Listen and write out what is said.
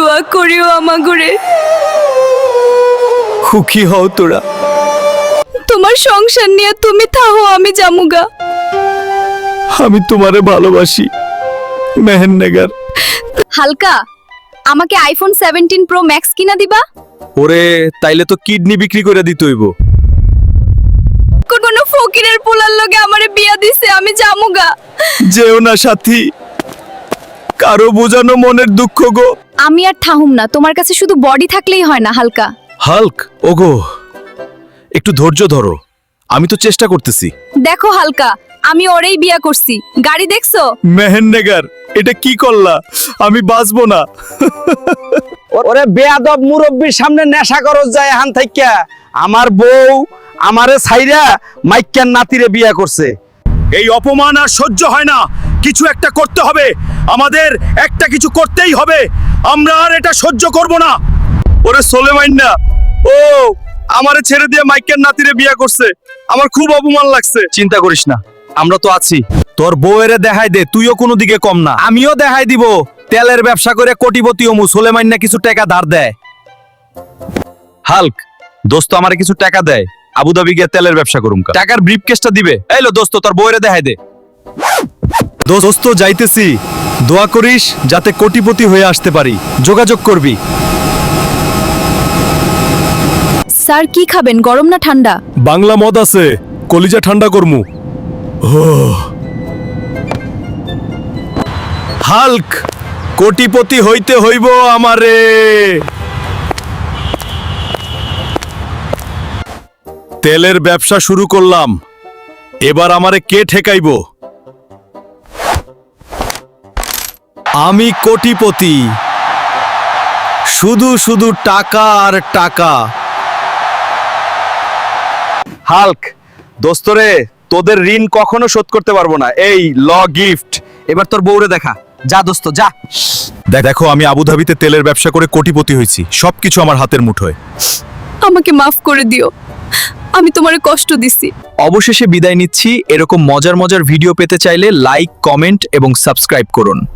দোয়া করিও আমাগুরে। সুখী হও তোরা। তোমার সংসার নিয়ে তুমি থাহো আমি জামুগা আমি তোমারে ভালোবাসি মেহেন্নেগার। হালকা আমাকে আইফোন সেভেন্টিন প্রো ম্যাক্স কিনা দিবা? ওরে তাইলে তো কিডনি বিক্রি করে দিতে হইব। কোনো ফকিরের পোলার লগে আমারে বিয়া দিছে আমি জামুগা যেও না সাথী। কারও বোঝানো মনের দুঃখ গো। আমি আর ঠাহুম না তোমার কাছে শুধু বডি থাকলেই হয় না হালকা। হাল্ক ওগো একটু ধৈর্য ধরো। আমি তো চেষ্টা করতেছি। দেখো হালকা আমি ওরেই বিয়া করছি। গাড়ি দেখছ? মেহেন্নেগার এটা কি করলা? আমি বাঁচবো না। ওরে বেয়াদব মুরব্বীর সামনে নেশা করস যায় হান থাইকা আমার বউ আমারে ছাইরা মাইক্যান নাতিরে বিয়া করছে। এই অপমান আর সহ্য হয় না। কিছু একটা করতে হবে। আমাদের একটা কিছু করতেই হবে। আমরা আর এটা সহ্য করব না। ওরে সোলেমাইন না। ও, আমারে ছেড়ে দিয়ে মাইকের নাতিরে বিয়ে করছে। আমার খুব অপমান লাগছে। চিন্তা করিস না, আমরা তো আছি। তোর বউয়েরে দেখাই দে, তুইও কোনো দিকে কম না। আমিও দেখাই দিব, তেলের ব্যবসা করে কোটিপতি অমু সোলেমাইন না কিছু টাকা ধার দেয়। হাল্ক, দোস্ত আমারে কিছু টাকা দেয়, আবুধাবি গিয়ে তেলের ব্যবসা করুম টাকার ব্রিফ কেসটা দিবে এইলো দোস্ত, তোর বউয়েরে দেখাই দে। দোস্ত যাইতেছি। দোয়া করিস যাতে কোটিপতি হয়ে আসতে পারি। যোগাযোগ করবি। স্যার কি খাবেন? গরম না ঠান্ডা? বাংলা মদ আছে। কলিজা ঠান্ডা করমু। হাল্ক কোটিপতি হইতে হইব আমারে। তেলের ব্যবসা শুরু করলাম। এবার আমারে কে ঠেকাইব? আমি কোটিপতি। শুধু শুধু টাকা আর টাকা। হাল্ক দোস্তরে তোদের ঋণ কখনো শোধ করতে পারব না। এই ল গিফট। এবার তোর বউরে দেখা। যা দোস্ত যা। দেখো আমি আবুধাবিতে তেলের ব্যবসা করে কোটিপতি হয়েছি। সবকিছু আমার হাতের মুঠোয়। আমাকে মাফ করে দিও। আমি তোমার কষ্ট দিছি। অবশেষে বিদায় নিচ্ছি। এরকম মজার মজার ভিডিও পেতে চাইলে লাইক কমেন্ট এবং সাবস্ক্রাইব করুন।